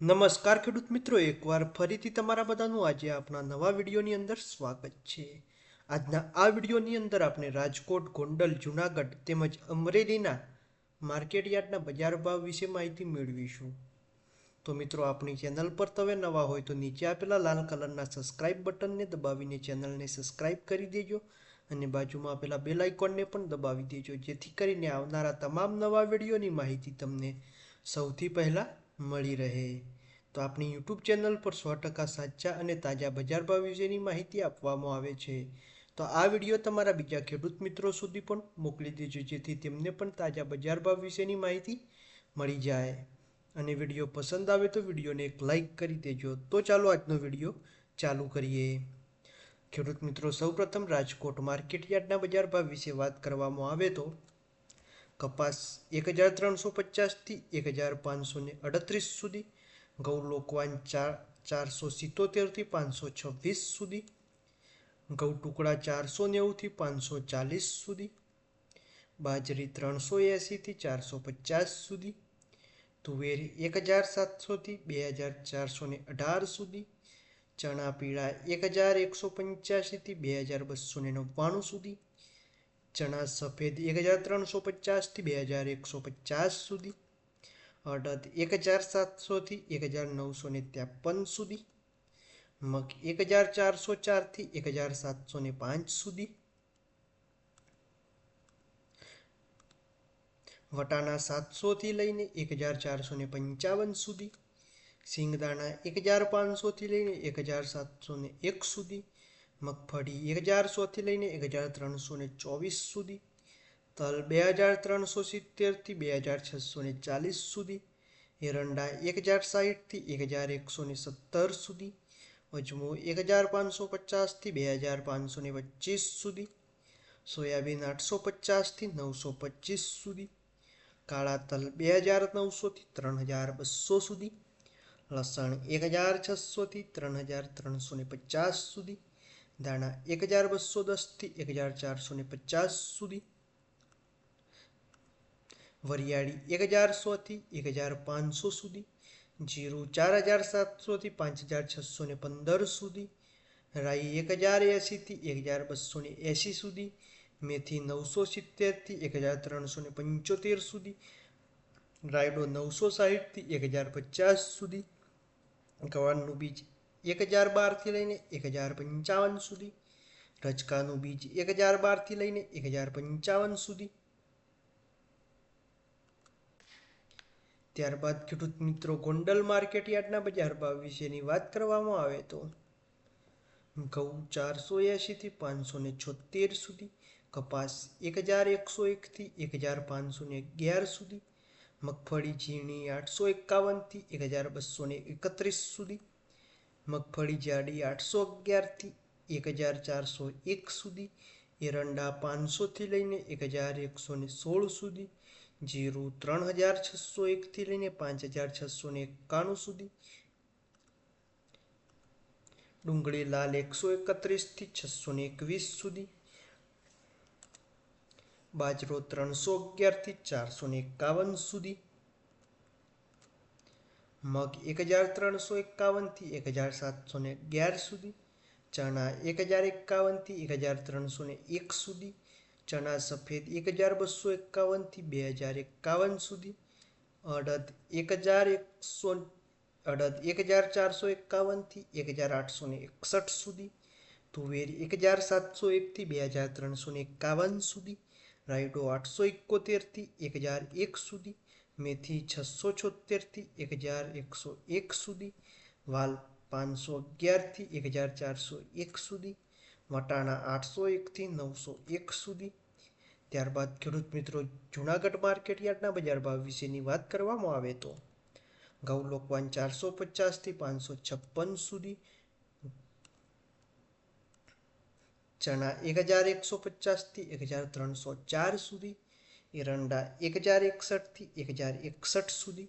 નમસ્કાર ખેડૂત મિત્રો, એકવાર ફરીથી તમારા બધાનું આજે આપણા નવા વિડીયોની અંદર સ્વાગત છે. આજના આ વિડીયોની અંદર આપણે રાજકોટ, ગોંડલ, જુનાગઢ તેમજ અમરેલીના માર્કેટયાર્ડના બજાર ભાવ વિશે માહિતી મેળવીશું. તો મિત્રો, આપણી ચેનલ પર તમે નવા હોય તો નીચે આપેલા લાલ કલરના સબસ્ક્રાઇબ બટનને દબાવીને ચેનલને સબસ્ક્રાઇબ કરી દેજો અને બાજુમાં આપેલા બેલ આઇકોનને પણ દબાવી દેજો, જેથી કરીને આવનારા તમામ નવા વિડીયોની માહિતી તમને સૌથી પહેલાં મળી રહે. તો આપણી યુટ્યુબ ચેનલ પર સો ટકા સાચા અને તાજા બજાર ભાવ વિશેની માહિતી આપવામાં આવે છે. તો આ વીડિયો તમારા બીજા ખેડૂત મિત્રો સુધી પણ મોકલી દેજો, જેથી તેમને પણ તાજા બજાર ભાવ વિશેની માહિતી મળી જાય. અને વીડિયો પસંદ આવે તો વિડીયોને એક લાઈક કરી દેજો. તો ચાલો આજનો વીડિયો ચાલુ કરીએ. ખેડૂત મિત્રો, સૌપ્રથમ રાજકોટ માર્કેટ યાર્ડના બજાર ભાવ વિશે વાત કરવામાં આવે તો કપાસ એક હજાર ત્રણસો પચાસથી એક હજાર પાંચસો ને અડત્રીસ સુધી ઘઉં લોકવાન ચાર ચારસો સિત્તોતેરથી પાંચસો છવ્વીસ સુધી ઘઉં ટુકડા ચારસો નેવુંથી પાંચસો ચાલીસ સુધી, બાજરી ત્રણસો એંસીથી ચારસો પચાસ સુધી, તુવેર એક હજાર સાતસોથી બે હજાર ચારસો ને અઢાર સુધી, ચણા પીળા એક હજાર એકસો પંચ્યાસીથી બે હજાર બસો ને નવ્વાણું સુધી ચણા સફેદ એક હજાર ત્રણસો પચાસથી બે હજાર એકસો પચાસ સુધી, અડદ એક હજાર સાતસોથી એક હજાર નવસો ને ત્રેપન સુધી, મગ એક હજાર ચારસો ચારથી એક હજાર સાતસો ને પાંચ સુધી, વટાણા સાતસોથી લઈને એક હજાર ચારસો ને પંચાવન સુધી સિંગદાણા એક હજાર પાંચસોથી લઈને એક હજાર સાતસો ને એક સુધી મગફળી એક હજાર સોથી લઈને એક હજાર ત્રણસો ને ચોવીસ સુધી, તલ બે હજાર ત્રણસો સિત્તેરથી બે હજાર છસો ને ચાલીસ સુધી, એરંડા એક હજાર સાહીઠથી એક હજાર એકસો ને સત્તર સુધી અજમો એક હજાર પાંચસો પચાસથી બે હજાર પાંચસો ને પચીસ સુધી, સોયાબીન આઠસો પચાસથી નવસો પચીસ સુધી, કાળા તલ બે હજાર નવસોથી ત્રણ હજાર બસો સુધી, લસણ એક હજાર છસોથી ત્રણ હજાર ત્રણસો ને પચાસ સુધી દાણા એક હજાર બસો દસથી એક હજાર ચારસો ને પચાસ સુધી. વરિયાળી એક હજાર સોથી એક હજાર પાંચસો સુધી. જીરું ચાર હજાર સાતસોથી પાંચ હજાર છસો ને પંદર સુધી. રાઈ એક હજાર એંસીથી એક હજાર બસો ને એંસી સુધી. મેથી નવસો સિત્તેરથી એક હજાર ત્રણસો ને પંચોતેર સુધી. રાયડો નવસો સાહીઠથી એક હજાર પચાસ સુધી. ગવારનું બીજ એક હજાર બારથી લઈને એક હજાર પંચાવન સુધી. રચકાનું બીજ એક હજાર બારથી લઈને એક હજાર પંચાવન સુધી. ત્યારબાદ ખેડૂત મિત્રો, ગોંડલ માર્કેટ યાર્ડના બજાર ભાવ વિશેની વાત કરવામાં આવે તો ઘઉં ચારસો એંશીથી પાંચસો ને છોતેર સુધી, કપાસ એક હજાર એકસો એકથી એક હજાર પાંચસો ને અગિયાર સુધી, મગફળી ઝીણી આઠસો એકાવનથી એક હજાર બસો ને એકત્રીસ સુધી મગફળી જાડી આઠસો અગિયારથી એક હજાર ચારસો એક સુધી, એરંડા પાંચસોથી લઈને એક હજાર એકસો ને સોળ સુધી, જીરું ત્રણ હજાર છસો એકથી લઈને પાંચ હજાર છસો ને એકાણું સુધી, ડુંગળી લાલ એકસો એકત્રીસથી છસો ને એકવીસ સુધી, બાજરો ત્રણસો અગિયારથી ચારસો ને એકાવન સુધી મગ એક હજાર ત્રણસો એકાવનથી એક હજાર સાતસો ને અગિયાર સુધી, ચણા એક હજાર એકાવનથી એક હજાર ત્રણસો ને એક સુધી, ચણા સફેદ એક હજાર બસો એકાવનથી બે હજાર એકાવન સુધી, અડદ એક હજાર એકસો અડદ એક હજાર ચારસો એકાવનથી એક હજાર આઠસો ને એકસઠ સુધી, તુવેર એક હજાર સાતસો એકથી બે હજાર ત્રણસો ને એકાવન સુધી, રાયડો આઠસો એકોતેરથી એક હજાર એક સુધી મેથી છસો છોતેરથી એક હજાર એકસો એક સુધી, વાલ પાંચસો અગિયારથી એક હજાર ચારસો એક સુધી, વટાણા આઠસો એકથી નવસો એક સુધી. ત્યારબાદ ખેડૂત મિત્રો, જુનાગઢ માર્કેટ યાર્ડના બજાર ભાવ વિશેની વાત કરવામાં આવે તો ઘઉં લોકવાન ચારસો પચાસથી પાંચસો છપ્પન સુધી, ચણા એક હજાર એકસો પચાસથી એક હજાર ત્રણસો ચાર સુધી એરંડા એક હજાર એકસઠથી એક હજાર એકસઠ સુધી,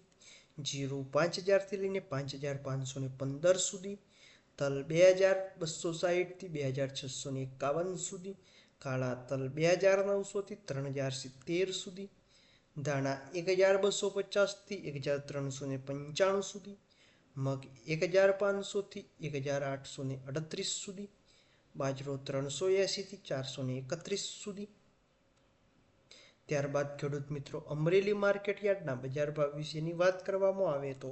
જીરું પાંચ હજારથી લઈને પાંચ હજાર પાંચસો ને પંદર સુધી, તલ બે હજાર બસો સાહીઠથી બે હજાર છસો ને એકાવન સુધી, કાળા તલ બે હજાર નવસોથી ત્રણ હજાર સિત્તેર સુધી, ધાણા એક હજાર બસો પચાસથી એક હજાર ત્રણસો ને પંચાણું સુધી, મગ એક હજાર પાંચસોથી એક હજાર આઠસો ને અડત્રીસ સુધી, બાજરો ત્રણસો એંશીથી ચારસો ને એકત્રીસ સુધી ત્યારબાદ ખેડૂત મિત્રો અમરેલી માર્કેટ યાર્ડના બજાર ભાવ વિશેની વાત કરવામાં આવે તો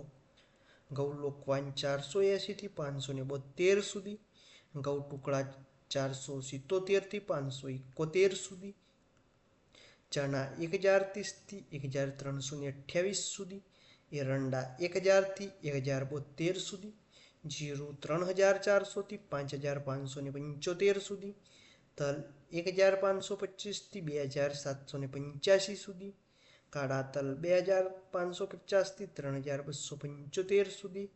ઘઉં લોકવાન ચારસો એંશીથી પાંચસો ને બોતેર સુધી ઘઉં ટુકડા ચારસો સિત્તોતેરથી પાંચસો એકોતેર સુધી, ચણા એક હજાર ત્રીસથી એક હજાર ત્રણસો ને અઠ્યાવીસ સુધી, એરંડા એક હજારથી એક હજાર બોતેર સુધી, જીરું ત્રણ હજાર ચારસોથી પાંચ હજાર પાંચસો ને પંચોતેર સુધી તલ એક હજાર પાંચસો પચીસથી બે હજાર સાતસો પંચ્યાસી સુધી, કાળા તલ બે હજાર પાંચસો પચાસથી ત્રણ હજાર બસો પંચોતેર સુધી,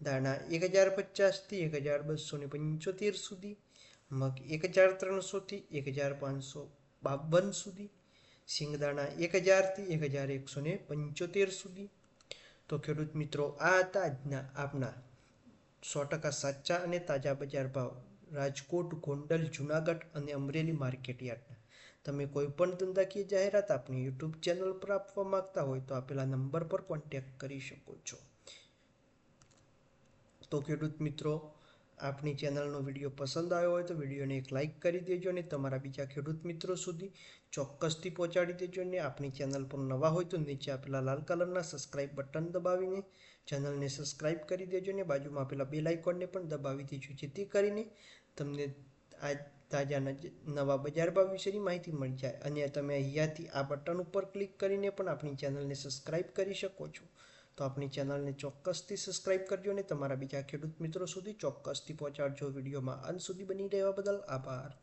દાણા એક હજાર પચાસથી એક હજાર બસો પંચોતેર સુધી, મગ એક હજાર ત્રણસોથી એક હજાર પાંચસો બાવન સુધી, સિંગદાણા એક હજારથી એક હજાર એકસો પંચોતેર સુધી. તો ખેડૂત મિત્રો, આ હતા આજના આપના સો ટકા સાચા અને તાજા બજાર ભાવ. રાજકોટ, ગોંડલ, જુનાગઢ અને અમરેલી માર્કેટ યાર્ડના. તમે કોઈ પણ ધંધાકીય જાહેરાત આપની યુટ્યુબ ચેનલ પર આપવા માંગતા હોય તો આપેલા નંબર પર કોન્ટેક્ટ કરી શકો છો. તો ખેડૂત મિત્રો આપણી ચેનલનો વીડિયો પસંદ આવ્યો હોય તો વિડીયોને એક લાઇક કરી દેજો અને તમારા બીજા ખેડૂત મિત્રો સુધી ચોક્કસથી પહોંચાડી દેજો અને આપણી ચેનલ પર નવા હોય તો નીચે આપેલા લાલ કલરના સબસ્ક્રાઇબ બટન દબાવીને ચેનલને સબસ્ક્રાઇબ કરી દેજો અને બાજુમાં આપેલા બેલ આઇકોનને પણ દબાવી દેજો જેથી કરીને તમને આ તાજા નવા બજાર ભાવ વિશેની માહિતી મળી જાય. અને તમે અહીંયાથી આ બટન ઉપર ક્લિક કરીને પણ આપણી ચેનલને સબસ્ક્રાઇબ કરી શકો છો. તો આપણી ચેનલને ચોક્કસથી સબસ્ક્રાઇબ કરજો અને તમારા બીજા ખેડૂત મિત્રો સુધી ચોક્કસથી પહોંચાડજો. વિડીયોમાં અંત સુધી બની રહેવા બદલ આભાર.